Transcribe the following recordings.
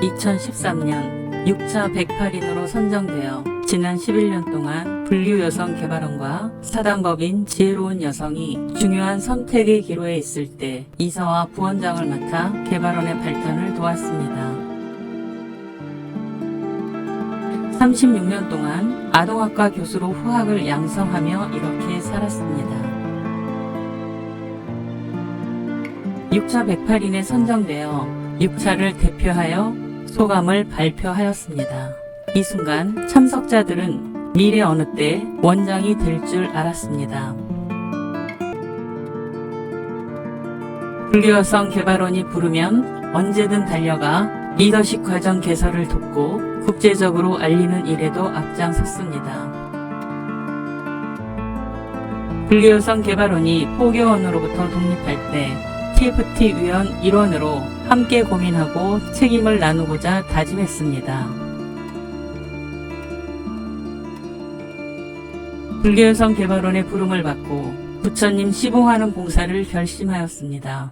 2013년 6차 108인으로 선정되어 지난 11년 동안 불교 여성 개발원과 사단법인 지혜로운 여성이 중요한 선택의 기로에 있을 때 이사와 부원장을 맡아 개발원의 발전을 도왔습니다. 36년 동안 아동학과 교수로 후학을 양성하며 이렇게 살았습니다. 6차 108인에 선정되어 6차를 대표하여 소감을 발표하였습니다. 이 순간 참석자들은 미래 어느 때 원장이 될 줄 알았습니다. 불교여성 개발원이 부르면 언제든 달려가 리더십 과정 개설을 돕고 국제적으로 알리는 일에도 앞장섰습니다. 불교여성 개발원이 포교원으로부터 독립할 때 TFT 위원 일원으로 함께 고민하고 책임을 나누고자 다짐했습니다. 불교여성 개발원의 부름을 받고 부처님 시봉하는 봉사를 결심하였습니다.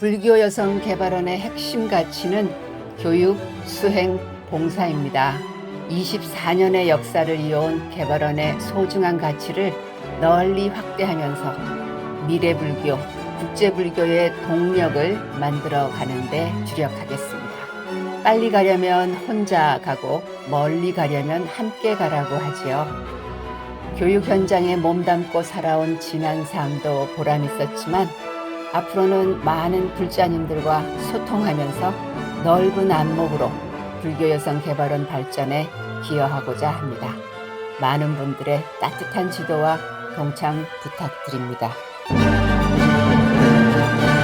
불교 여성 개발원의 핵심 가치는 교육, 수행, 봉사입니다. 24년의 역사를 이어온 개발원의 소중한 가치를 널리 확대하면서 미래 불교, 국제 불교의 동력을 만들어 가는데 주력하겠습니다. 빨리 가려면 혼자 가고 멀리 가려면 함께 가라고 하지요. 교육 현장에 몸담고 살아온 지난 삶도 보람 있었지만 앞으로는 많은 불자님들과 소통하면서 넓은 안목으로 불교 여성 개발원 발전에 기여하고자 합니다. 많은 분들의 따뜻한 지도와 동참 부탁드립니다. thank you